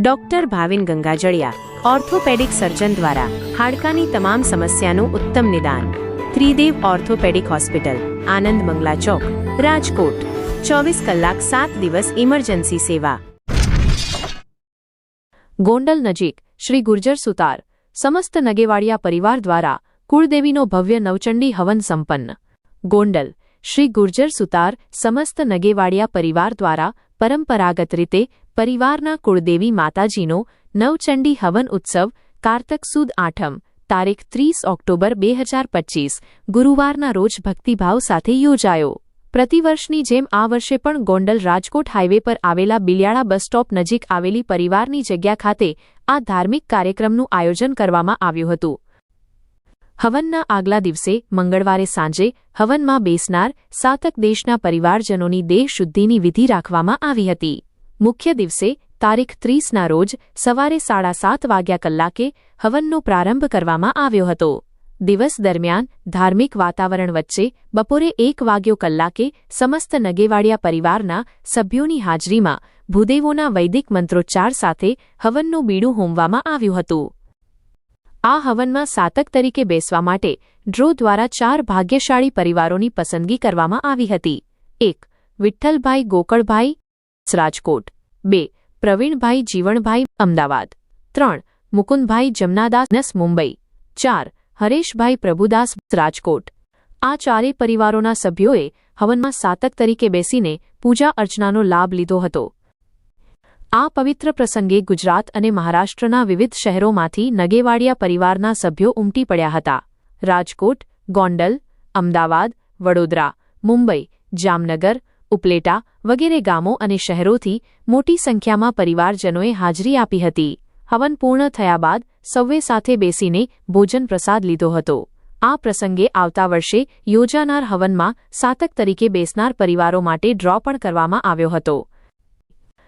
Doctor Bhavin Gangajaliya, orthopaedic surgeon દ્વારા હાડકાની તમામ સમસ્યાનું ઉત્તમ નિદાન. ત્રિદેવ ઓર્થોપેડિક હોસ્પિટલ, આનંદ મંગલા ચોક, રાજકોટ. ચોવીસ કલાક સાત દિવસ ઇમરજન્સી સેવા. ગોંડલ નજીક શ્રી ગુર્જર સુતાર, સમસ્ત નગેવાડિયા પરિવાર દ્વારા કુળદેવીનો ભવ્ય નવચંડી હવન સંપન્ન. ગોંડલ, શ્રી ગુર્જર સુતાર, સમસ્ત નગેવાડિયા પરિવાર દ્વારા પરંપરાગત રીતે પરિવારના કુળદેવી માતાજીનો નવચંડી હવન ઉત્સવ કારતક સુદ આઠમ, તારીખ ત્રીસ ઓક્ટોબર બે હજાર પચ્ચીસ ગુરુવારના રોજ ભક્તિભાવ સાથે યોજાયો. પ્રતિવર્ષની જેમ આ વર્ષે પણ ગોંડલ રાજકોટ હાઇવે પર આવેલા બિલિયાળા બસ સ્ટોપ નજીક આવેલી પરિવારની જગ્યા ખાતે આ ધાર્મિક કાર્યક્રમનું આયોજન કરવામાં આવ્યું હતું. હવનના આગલા દિવસે, મંગળવારે સાંજે, હવનમાં બેસનાર સાતક દેશના પરિવારજનોની દેહ શુદ્ધિની વિધિ રાખવામાં આવી હતી. મુખ્ય દિવસે, તારીખ ત્રીસના રોજ, સવારે સાડા સાત વાગ્યા કલાકે, હવનનો પ્રારંભ કરવામાં આવ્યો હતો. દિવસ દરમિયાન, ધાર્મિક વાતાવરણ વચ્ચે, બપોરે એક વાગ્યો કલાકે, સમસ્ત નગેવાડિયા પરિવારના સભ્યોની હાજરીમાં, ભૂદેવોના વૈદિક મંત્રોચ્ચાર સાથે, હવનનું બીડું હોમવામાં આવ્યું હતું. આ હવનમાં સાતક તરીકે બેસવા માટે, ડ્રો દ્વારા ચાર ભાગ્યશાળી પરિવારોની પસંદગી કરવામાં આવી હતી. એક, વિઠ્ઠલભાઈ ગોકળભાઈ રાજકોટ. બે, પ્રવીણભાઈ જીવણભાઈ, અમદાવાદ. ત્રણ, મુકુંદભાઈ જમનાદાસ મુંબઈ. ચાર, હરેશભાઈ પ્રભુદાસ રાજકોટ. આ ચારેય પરિવારોના સભ્યોએ હવનમાં સાતક તરીકે બેસીને પૂજા અર્ચનાનો લાભ લીધો હતો. આ પવિત્ર પ્રસંગે ગુજરાત અને મહારાષ્ટ્રના વિવિધ શહેરોમાંથી નગેવાડિયા પરિવારના સભ્યો ઉમટી પડ્યા હતા. રાજકોટ, ગોંડલ, અમદાવાદ, વડોદરા, મુંબઈ, જામનગર ઉપલેટા વગેરે ગામો અને શહેરોથી મોટી સંખ્યામાં પરિવારજનોએ હાજરી આપી હતી. હવન પૂર્ણ થયા બાદ સૌએ સાથે બેસીને ભોજન પ્રસાદ લીધો હતો. આ પ્રસંગે આવતા વર્ષે યોજાનાર હવનમાં સાતક તરીકે બેસનાર પરિવારો માટે ડ્રો પણ કરવામાં આવ્યો હતો.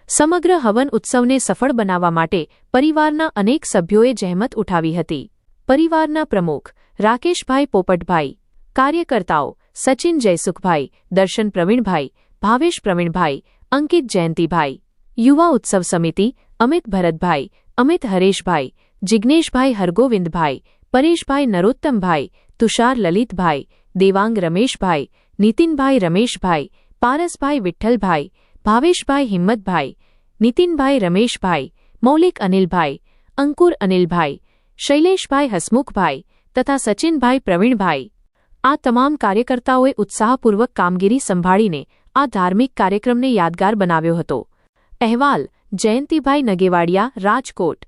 સમગ્ર હવન ઉત્સવને સફળ બનાવવા માટે પરિવારના અનેક સભ્યોએ જહેમત ઉઠાવી હતી. પરિવારના પ્રમુખ રાકેશભાઈ પોપટભાઈ, કાર્યકર્તાઓ સચિન જયસુખભાઈ, દર્શન પ્રવીણભાઈ ભાવેશ પ્રવીણભાઈ અંકિત જયંતિભાઈ યુવા ઉત્સવ સમિતિ અમિત ભરતભાઈ અમિત હરેશભાઈ જિજ્ઞેશભાઈ હરગોવિંદભાઈ પરેશભાઈ નરોત્તમભાઈ તુષાર લલિતભાઈ દેવાંગ રમેશભાઈ નીતિનભાઈ રમેશભાઈ પારસભાઈ વિઠ્ઠલભાઈ ભાવેશભાઈ હિંમતભાઈ નીતિનભાઈ રમેશભાઈ મૌલિક અનિલભાઈ અંકુર અનિલભાઈ શૈલેષભાઈ હસમુખભાઈ તથા સચિનભાઈ પ્રવીણભાઈ આ તમામ કાર્યકર્તાઓએ ઉત્સાહપૂર્વક કામગીરી સંભાળીને આ ધાર્મિક કાર્યક્રમને યાદગાર બનાવ્યો હતો. અહેવાલ જયંતિભાઈ નગેવાડિયા રાજકોટ.